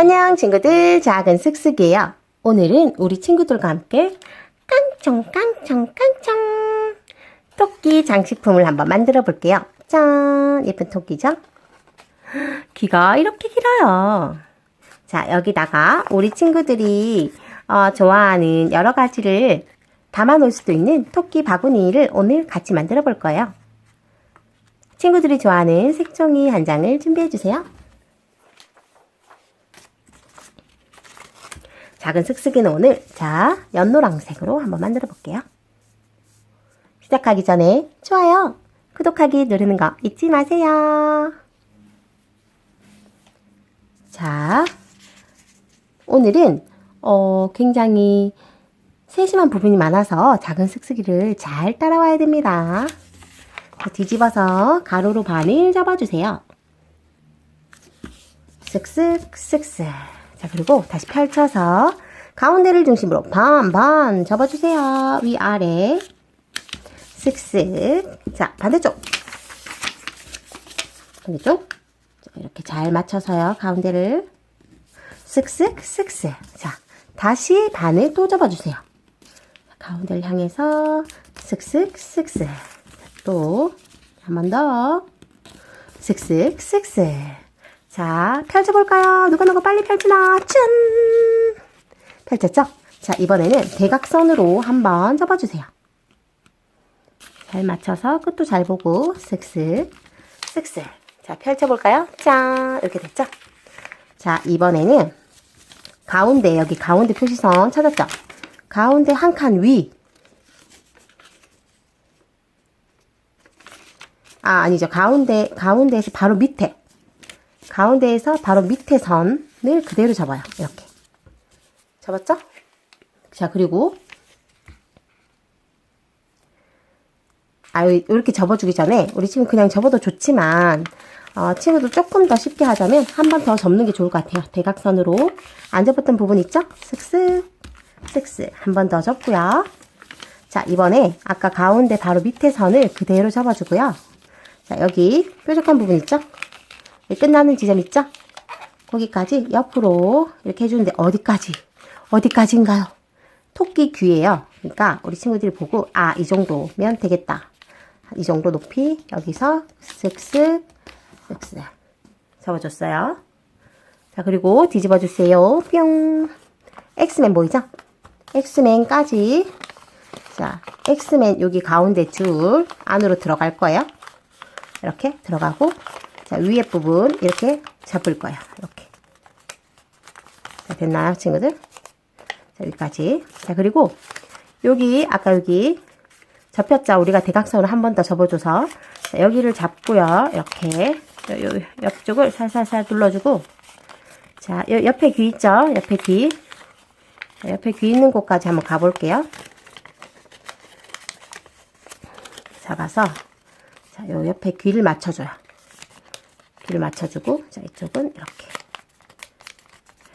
안녕 친구들 작은 쓱쓱이에요. 오늘은 우리 친구들과 함께 깡총 깡총 깡총 토끼 장식품을 한번 만들어 볼게요. 짠 예쁜 토끼죠? 귀가 이렇게 길어요. 자 여기다가 우리 친구들이 어, 좋아하는 여러 가지를 담아 놓을 수도 있는 토끼 바구니를 오늘 같이 만들어 볼 거예요. 친구들이 좋아하는 색종이 한 장을 준비해 주세요. 작은 슥슥이는 오늘 자 연노랑색으로 한번 만들어 볼게요. 시작하기 전에 좋아요, 구독하기 누르는 거 잊지 마세요. 자, 오늘은 어, 굉장히 세심한 부분이 많아서 작은 슥슥이를 잘 따라와야 됩니다. 자, 뒤집어서 가로로 반을 접어주세요. 쓱쓱 쓱쓱 자 그리고 다시 펼쳐서 가운데를 중심으로 반반 접어주세요. 위아래 쓱쓱 자 반대쪽. 반대쪽. 자, 이렇게 잘 맞춰서요 가운데를. 쓱쓱 쓱쓱 자 다시 반을 또 접어주세요. 가운데를 향해서 쓱쓱 쓱쓱 또 한 번 더. 쓱쓱 쓱쓱 자 펼쳐볼까요? 누가 누가 빨리 펼치나? 짠! 펼쳤죠? 자 이번에는 대각선으로 한번 접어주세요. 잘 맞춰서 끝도 잘 보고 쓱쓱 쓱쓱 자 펼쳐볼까요? 짠! 이렇게 됐죠? 자 이번에는 가운데 여기 가운데 표시선 찾았죠? 가운데 한 칸 위. 아, 아니죠. 가운데, 가운데에서 바로 밑에. 가운데에서 바로 밑에 선을 그대로 접어요. 이렇게. 접었죠? 자, 그리고, 아, 이렇게 접어주기 전에, 우리 친구 그냥 접어도 좋지만, 어, 친구도 조금 더 쉽게 하자면, 한 번 더 접는 게 좋을 것 같아요. 대각선으로. 안 접었던 부분 있죠? 쓱쓱, 쓱쓱. 한번 더 접고요. 자, 이번에 아까 가운데 바로 밑에 선을 그대로 접어주고요. 자, 여기 뾰족한 부분 있죠? 여기 끝나는 지점 있죠? 거기까지 옆으로 이렇게 해주는데 어디까지? 어디까지인가요? 토끼 귀예요. 그러니까 우리 친구들이 보고 아, 이 정도면 되겠다. 이 정도 높이 여기서 쓱쓱 쓱쓱 접어줬어요. 자, 그리고 뒤집어 주세요. 뿅. 엑스맨 보이죠? 엑스맨까지 자, 엑스맨 여기 가운데 줄 안으로 들어갈 거예요. 이렇게 들어가고 자 위에 부분 이렇게 잡을 거예요. 이렇게 자, 됐나요, 친구들? 자, 여기까지. 자 그리고 여기 아까 여기 접혔죠? 우리가 대각선을 한번 더 접어줘서 자, 여기를 잡고요. 이렇게 요, 요, 옆쪽을 살살살 눌러주고 자 요, 옆에 귀 있죠? 옆에 귀 자, 옆에 귀 있는 곳까지 한번 가볼게요. 잡아서 자, 요 옆에 귀를 맞춰줘요. 귀를 맞춰주고, 자, 이쪽은 이렇게.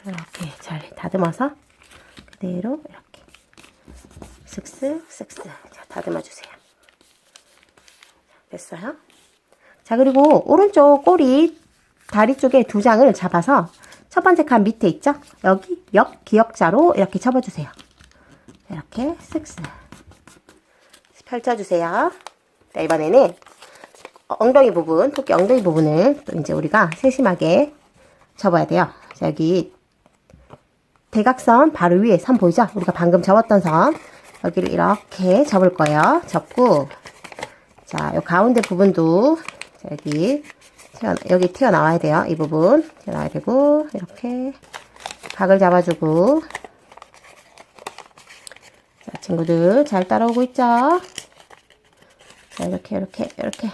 이렇게 잘 다듬어서 그대로 이렇게. 쓱쓱, 쓱쓱. 자, 다듬어 주세요. 됐어요? 자, 그리고 오른쪽 꼬리 다리 쪽에 두 장을 잡아서 첫 번째 칸 밑에 있죠? 여기 역 기역자로 이렇게 접어주세요. 이렇게 쓱쓱. 펼쳐주세요. 자, 이번에는 엉덩이 부분, 토끼 엉덩이 부분을 또 이제 우리가 세심하게 접어야 돼요. 자, 여기 대각선 바로 위에 선 보이죠? 우리가 방금 접었던 선. 여기를 이렇게 접을 거예요. 접고, 자, 요 가운데 부분도, 자, 여기, 튀어, 여기 튀어나와야 돼요. 이 부분. 튀어나와야 되고, 이렇게 각을 잡아주고. 자, 친구들 잘 따라오고 있죠? 자, 이렇게, 이렇게, 이렇게.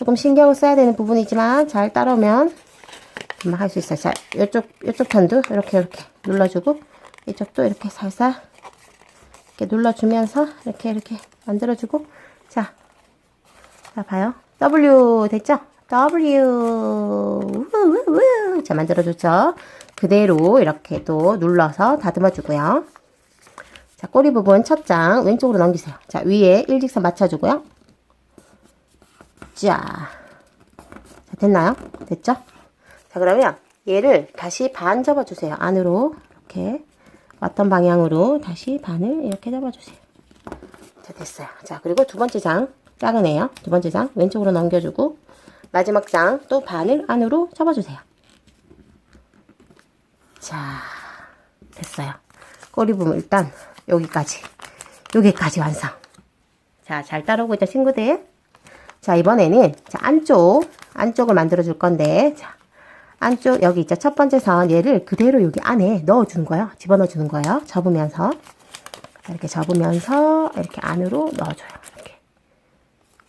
조금 신경을 써야 되는 부분이지만 잘 따라오면 할 수 있어요. 자, 이쪽, 이쪽 편도 이렇게, 이렇게 눌러주고, 이쪽도 이렇게 살살 이렇게 눌러주면서 이렇게, 이렇게 만들어주고, 자, 자, 봐요. W 됐죠? W. 우우우. 자, 만들어줬죠? 그대로 이렇게 또 눌러서 다듬어주고요. 자, 꼬리 부분 첫 장 왼쪽으로 넘기세요. 자, 위에 일직선 맞춰주고요. 자, 자 됐나요? 됐죠? 자, 그러면 얘를 다시 반 접어주세요. 안으로 이렇게 왔던 방향으로 다시 반을 이렇게 접어주세요. 자 됐어요. 자 그리고 두 번째 장 작은 애요. 두 번째 장 왼쪽으로 넘겨주고 마지막 장 또 반을 안으로 접어주세요. 자 됐어요. 꼬리 부분 일단 여기까지 여기까지 완성. 자 잘 따라오고 있죠 친구들. 자 이번에는 자, 안쪽 안쪽을 만들어 줄 건데 자 안쪽 여기 있죠? 첫 번째 선 얘를 그대로 여기 안에 넣어 주는 거예요. 집어넣어 주는 거예요. 접으면서. 자, 이렇게 접으면서 이렇게 안으로 넣어 줘요. 이렇게.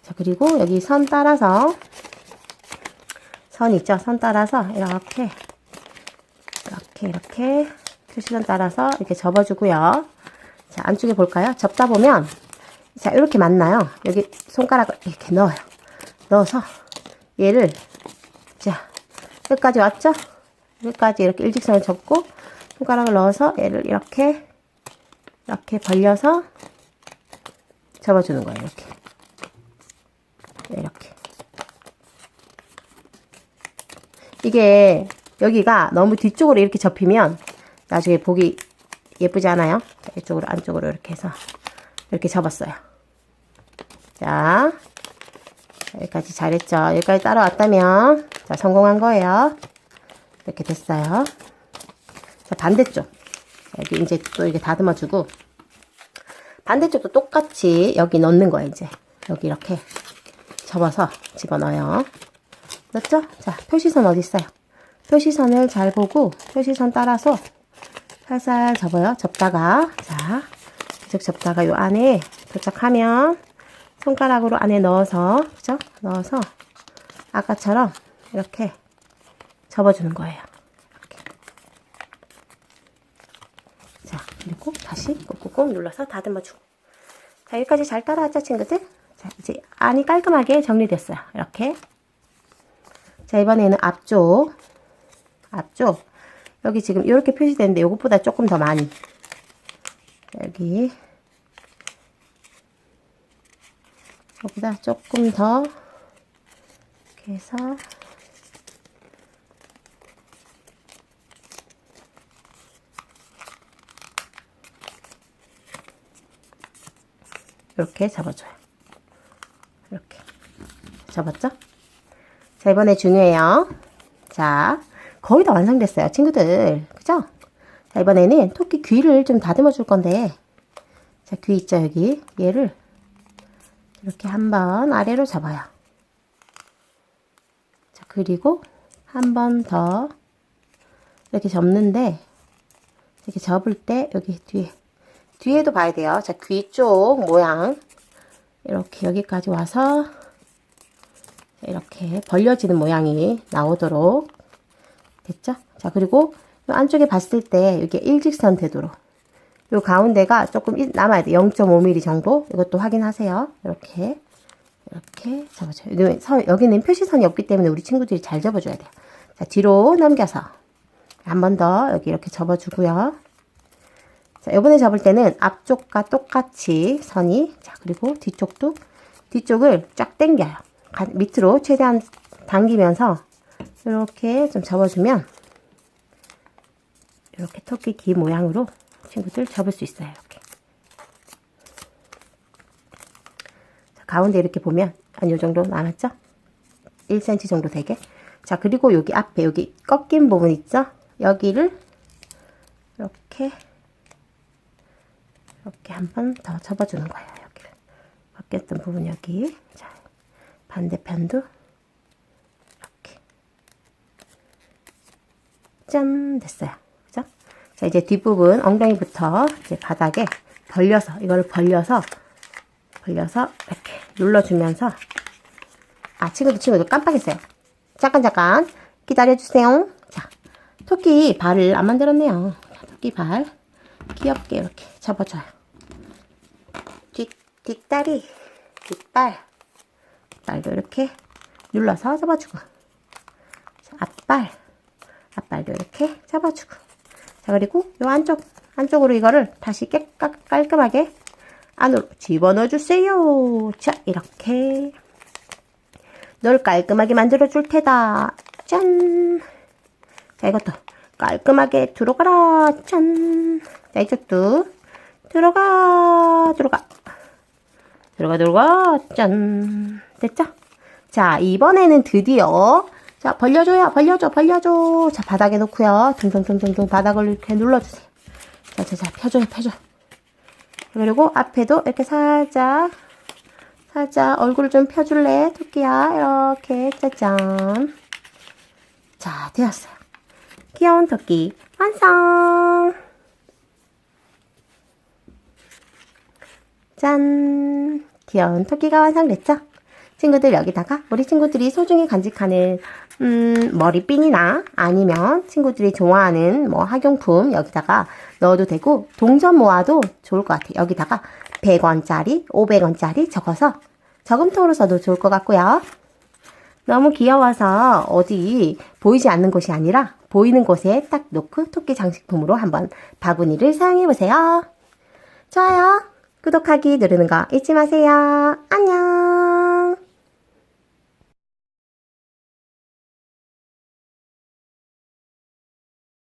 자 그리고 여기 선 따라서 선 있죠? 선 따라서 이렇게 이렇게 이렇게 표시선 따라서 이렇게 접어 주고요. 자 안쪽에 볼까요? 접다 보면 자, 이렇게 맞나요? 여기 손가락을 이렇게 넣어요. 넣어서 얘를 자, 끝까지 왔죠? 끝까지 이렇게 일직선을 접고 손가락을 넣어서 얘를 이렇게 이렇게 벌려서 접어주는 거예요. 이렇게. 이렇게. 이게 여기가 너무 뒤쪽으로 이렇게 접히면 나중에 보기 예쁘지 않아요? 자, 이쪽으로 안쪽으로 이렇게 해서 이렇게 접었어요. 자, 여기까지 잘했죠? 여기까지 따라왔다면, 자, 성공한 거예요. 이렇게 됐어요. 자, 반대쪽. 여기 이제 또 이렇게 다듬어주고, 반대쪽도 똑같이 여기 넣는 거예요, 이제. 여기 이렇게 접어서 집어넣어요. 넣었죠? 자, 표시선 어디 있어요? 표시선을 잘 보고, 표시선 따라서 살살 접어요. 접다가, 자, 계속 접다가 요 안에 도착하면 손가락으로 안에 넣어서 그죠? 넣어서 아까처럼 이렇게 접어주는 거예요. 이렇게. 자 그리고 다시 꾹꾹꾹 눌러서 다듬어주고 자 여기까지 잘 따라왔죠 친구들? 자 이제 안이 깔끔하게 정리됐어요. 이렇게 자 이번에는 앞쪽 앞쪽 여기 지금 이렇게 표시되는데 이것보다 조금 더 많이 여기 이거보다 조금 더 이렇게 해서 이렇게 잡아줘요. 이렇게 잡았죠? 자 이번에 중요해요. 자 거의 다 완성됐어요, 친구들. 그죠? 자 이번에는 토끼 귀를 좀 다듬어 줄 건데 자 귀 있죠 여기 얘를 이렇게 한번 아래로 잡아요. 자, 그리고 한 번 더 이렇게 접는데 이렇게 접을 때 여기 뒤에 뒤에도 봐야 돼요. 자, 귀 쪽 모양 이렇게 여기까지 와서 이렇게 벌려지는 모양이 나오도록 됐죠? 자, 그리고 이 안쪽에 봤을 때 이게 일직선 되도록 요 가운데가 조금 남아야 돼. 0.5mm 정도. 이것도 확인하세요. 이렇게. 이렇게 접어줘요. 여기는 표시선이 없기 때문에 우리 친구들이 잘 접어줘야 돼요. 자, 뒤로 넘겨서 한 번 더 여기 이렇게 접어주고요. 자, 이번에 접을 때는 앞쪽과 똑같이 선이, 자, 그리고 뒤쪽도, 뒤쪽을 쫙 당겨요. 밑으로 최대한 당기면서 이렇게 좀 접어주면 이렇게 토끼 귀 모양으로 친구들 접을 수 있어요. 이렇게. 자, 가운데 이렇게 보면 한 요 정도 남았죠? 1cm 정도 되게. 자, 그리고 여기 앞에 여기 꺾인 부분 있죠? 여기를 이렇게 이렇게 한 번 더 접어주는 거예요. 여기를. 바뀌었던 부분 여기. 자, 반대편도 이렇게. 짠! 됐어요. 자, 이제 뒷부분 엉덩이부터 이제 바닥에 벌려서, 이거를 벌려서, 벌려서 이렇게 눌러주면서, 아, 친구들, 친구들 깜빡했어요. 잠깐, 잠깐. 기다려주세요. 자, 토끼 발을 안 만들었네요. 토끼 발. 귀엽게 이렇게 접어줘요. 뒷, 뒷다리, 뒷발. 발도 이렇게 눌러서 접어주고. 자, 앞발. 앞발도 이렇게 접어주고. 자, 그리고 요 안쪽, 안쪽으로 이거를 다시 깨, 깔끔하게 안으로 집어넣어 주세요. 자, 이렇게. 널 깔끔하게 만들어 줄 테다. 짠! 자, 이것도 깔끔하게 들어가라. 짠. 자, 이쪽도 들어가, 들어가. 들어가, 들어가. 짠. 됐죠? 자, 이번에는 드디어 자, 벌려줘요. 벌려줘. 벌려줘. 자, 바닥에 놓고요. 둥둥둥둥둥 바닥을 이렇게 눌러주세요. 자, 자, 자, 펴줘요. 펴줘. 그리고 앞에도 이렇게 살짝 살짝 얼굴 좀 펴줄래? 토끼야. 이렇게 짜잔. 자, 되었어요. 귀여운 토끼 완성! 짠! 귀여운 토끼가 완성됐죠? 친구들 여기다가 우리 친구들이 소중히 간직하는 음, 머리핀이나 아니면 친구들이 좋아하는 뭐 학용품 여기다가 넣어도 되고 동전 모아도 좋을 것 같아요. 여기다가 100원짜리, 500원짜리 적어서 저금통으로 써도 좋을 것 같고요. 너무 귀여워서 어디 보이지 않는 곳이 아니라 보이는 곳에 딱 놓고 토끼 장식품으로 한번 바구니를 사용해 보세요. 좋아요. 구독하기 누르는 거 잊지 마세요. 안녕.